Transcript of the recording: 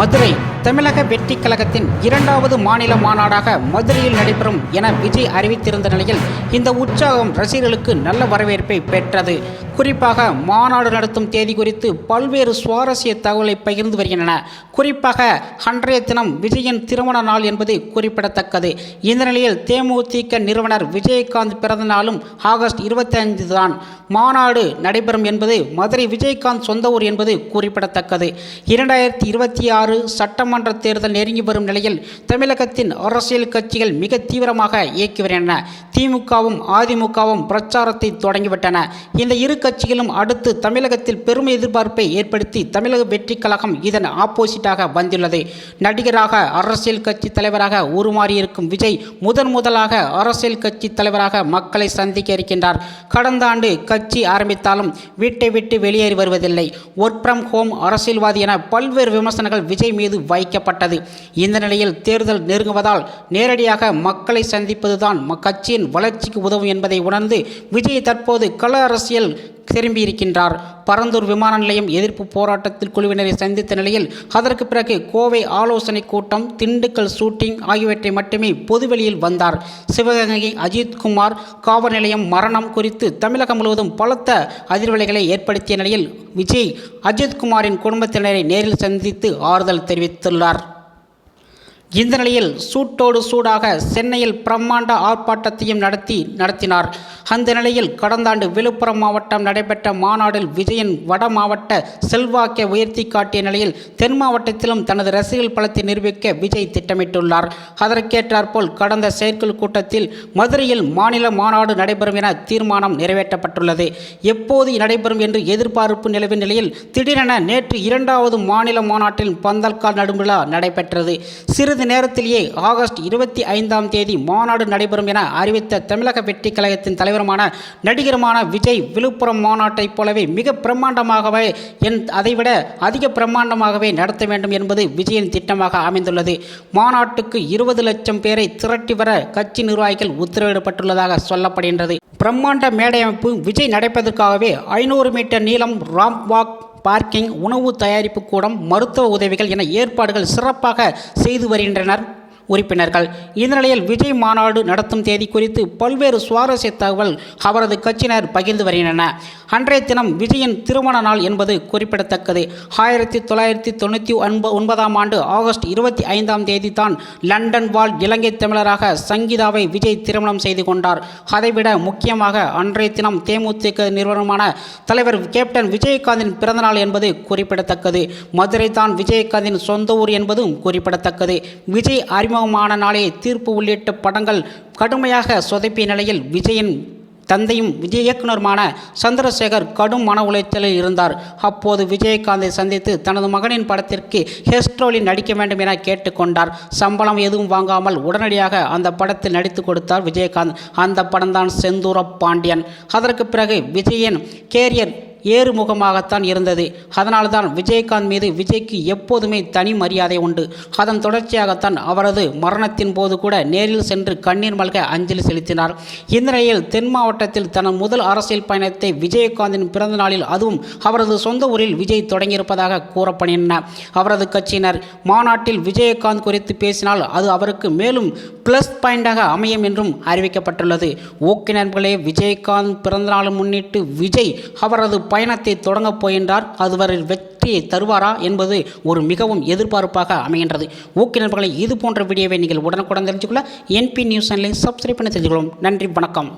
மதுரை தமிழக வெற்றி கழகத்தின் இரண்டாவது மாநில மாநாடாக மதுரையில் நடைபெறும் என விஜய் அறிவித்திருந்த நிலையில் இந்த உற்சாகம் ரசிகர்களுக்கு நல்ல வரவேற்பை பெற்றது. குறிப்பாக மாநாடு நடத்தும் தேதி குறித்து பல்வேறு சுவாரஸ்ய தகவலை பகிர்ந்து வருகின்றன. குறிப்பாக அன்றைய தினம் விஜயின் திருமண நாள் என்பது குறிப்பிடத்தக்கது. இந்த நிலையில் தேமுதிக நிறுவனர் விஜயகாந்த் பிறந்த நாளும் ஆகஸ்ட் இருபத்தி ஐந்து தான். மாநாடு நடைபெறும் என்பது மதுரை விஜயகாந்த் சொந்த ஊர் என்பது குறிப்பிடத்தக்கது. இரண்டாயிரத்தி இருபத்தி ஆறு சட்டமன்ற தேர்தல் நெருங்கி வரும் நிலையில் தமிழகத்தின் அரசியல் கட்சிகள் மிக தீவிரமாக இயக்கி வருகின்றன. திமுகவும் அதிமுகவும் பிரச்சாரத்தை தொடங்கிவிட்டன. இந்த இரு கட்சிகளும் அடுத்து தமிழகத்தில் பெரும் எதிர்பார்ப்பை ஏற்படுத்தி தமிழக வெற்றி கழகம் இதன் ஆப்போசிட்டாக வந்துள்ளது. நடிகராக அரசியல் கட்சி தலைவராக உருமாறியிருக்கும் விஜய் முதன் முதலாக அரசியல் கட்சி தலைவராக மக்களை சந்திக்க இருக்கின்றார். கடந்த ஆண்டு கட்சி ஆரம்பித்தாலும் வீட்டை விட்டு வெளியேறி வருவதில்லை. ஒர்க் ஃப்ரம் ஹோம் அரசியல்வாதி என பல்வேறு விமர்சனங்கள் விஜய் மீது வைக்கப்பட்டது. இந்த நிலையில் தேர்தல் நெருங்குவதால் நேரடியாக மக்களை சந்திப்பதுதான் கட்சியின் வளர்ச்சிக்கு உதவும் என்பதை உணர்ந்து விஜய் தற்போது கள அரசியல் திரும்பியிருக்கின்றார். பரந்தூர் விமான நிலையம் எதிர்ப்பு போராட்டத்தில் குழுவினரை சந்தித்த நிலையில் அதற்கு பிறகு கோவை ஆலோசனை கூட்டம் திண்டுக்கல் ஷூட்டிங் ஆகியவற்றை மட்டுமே பொதுவெளியில் வந்தார். சிவகங்கை அஜித்குமார் காவல் நிலையம் மரணம் குறித்து தமிழகம் முழுவதும் பலத்த அதிர்வலைகளை ஏற்படுத்திய நிலையில் விஜய் அஜித்குமாரின் குடும்பத்தினரை நேரில் சந்தித்து ஆறுதல் தெரிவித்துள்ளார். இந்த நிலையில் சூட்டோடு சூடாக சென்னையில் பிரம்மாண்ட ஆர்ப்பாட்டத்தையும் நடத்தி நடத்தினார். அந்த நிலையில் கடந்த ஆண்டு விழுப்புரம் மாவட்டம் நடைபெற்ற மாநாடில் விஜயன் வட மாவட்ட செல்வாக்கை உயர்த்தி காட்டிய நிலையில் தென் மாவட்டத்திலும் தனது ரசிகர்கள் பலத்தை நிரூபிக்க விஜய் திட்டமிட்டுள்ளார். அதற்கேற்றாற்போல் கடந்த செயற்குழு கூட்டத்தில் மதுரையில் மாநில மாநாடு நடைபெறும் என தீர்மானம் நிறைவேற்றப்பட்டுள்ளது. எப்போது நடைபெறும் என்று எதிர்பார்ப்பு நிலவிய நிலையில் திடீரென நேற்று இரண்டாவது மாநில மாநாட்டில் பந்தல்கால் நடுவிழா நடைபெற்றது. சிறிது நேரத்திலேயே ஆகஸ்ட் இருபத்தி ஐந்தாம் தேதி மாநாடு நடைபெறும் என அறிவித்த தமிழக வெற்றி கழகத்தின் தலைவருமான நடிகருமான விஜய் விழுப்புரம் மாநாட்டைப் போலவே மிக பிரம்மாண்டமாகவே என் அதைவிட அதிக பிரம்மாண்டமாகவே நடத்த வேண்டும் என்பது விஜயின் திட்டமாக அமைந்துள்ளது. மாநாட்டுக்கு இருபது லட்சம் பேரை திரட்டி வர கட்சி நிர்வாகிகள் உத்தரவிடப்பட்டுள்ளதாக சொல்லப்படுகின்றது. பிரம்மாண்ட மேடை அமைப்பு விஜய் நடைப்பதற்காகவே ஐநூறு மீட்டர் நீளம் ராம்வாக் பார்க்கிங் உணவு தயாரிப்பு கூடம் மருத்துவ உதவிகள் என ஏற்பாடுகள் சிறப்பாக செய்து வருகின்றனர். உறுப்பினர்கள். இந்த நிலையில் விஜய் மாநாடு நடத்தும் தேதி குறித்து பல்வேறு சுவாரஸ்ய தகவல் அவரது கட்சியினர் பகிர்ந்து வருகின்றன. அன்றைய தினம் விஜயின் திருமண நாள் என்பது குறிப்பிடத்தக்கது. ஆயிரத்தி தொள்ளாயிரத்தி தொண்ணூற்றி ஒன்ப ஒன்பதாம் ஆண்டு ஆகஸ்ட் இருபத்தி ஐந்தாம் தேதி தான் லண்டன் வாழ் இலங்கை தமிழராக சங்கீதாவை விஜய் திருமணம் செய்து கொண்டார். அதைவிட முக்கியமாக அன்றைய தினம் தேமுதிக நிறுவனமான தலைவர் கேப்டன் விஜயகாந்தின் பிறந்தநாள் என்பது குறிப்பிடத்தக்கது. மதுரை தான் விஜயகாந்தின் சொந்த ஊர் என்பதும் குறிப்பிடத்தக்கது. விஜய் அறிமுகமான நாளே. தீர்ப்பு உள்ளிட்ட படங்கள் கடுமையாக சொதப்பிய நிலையில் விஜயின் தந்தையும் விஜய் இயக்குனருமான சந்திரசேகர் கடும் மன உளைச்சலில் இருந்தார். அப்போது விஜயகாந்தை சந்தித்து தனது மகனின் படத்திற்கு ஹெஸ்ட்ரோலில் நடிக்க வேண்டும் என கேட்டுக்கொண்டார் சம்பளம் எதுவும் வாங்காமல் உடனடியாக அந்த படத்தில் நடித்து கொடுத்தார் விஜயகாந்த். அந்த படம்தான் செந்தூர பாண்டியன். அதற்கு பிறகு விஜயன் கேரியர் ஏறுமுகமாகத்தான் இருந்தது. அதனால்தான் விஜயகாந்த் மீது விஜய்க்கு எப்போதுமே தனி மரியாதை உண்டு. அதன் தொடர்ச்சியாகத்தான் அவரது மரணத்தின் போது கூட நேரில் சென்று கண்ணீர் மல்க அஞ்சலி செலுத்தினார். இந்த நிலையில் தென் மாவட்டத்தில் தனது முதல் அரசியல் பயணத்தை விஜயகாந்தின் பிறந்த நாளில் அதுவும் அவரது சொந்த ஊரில் விஜய் தொடங்கியிருப்பதாக கூறப்படுகின்றன அவரது கட்சியினர் மாநாட்டில் விஜயகாந்த் குறித்து பேசினால் அது அவருக்கு மேலும் பிளஸ் பாயிண்டாக அமையும் என்றும் அறிவிக்கப்பட்டுள்ளது. ஓகே நண்பர்களே விஜயகாந்த் பிறந்தநாள் முன்னிட்டு விஜய் அவரது பயணத்தை தொடங்கப் போகின்றார். அதுவரில் வெற்றியை தருவாரா என்பது ஒரு மிகவும் எதிர்பார்ப்பாக அமைகின்றது. ஓகே இது போன்ற வீடியோவை நீங்கள் உடனுக்குடன் தெரிஞ்சுக்கொள்ள என்பி நியூஸ் சேனலை சப்ஸ்கிரைப் பண்ணி தெரிஞ்சுக்கொள்ளும் நன்றி வணக்கம்.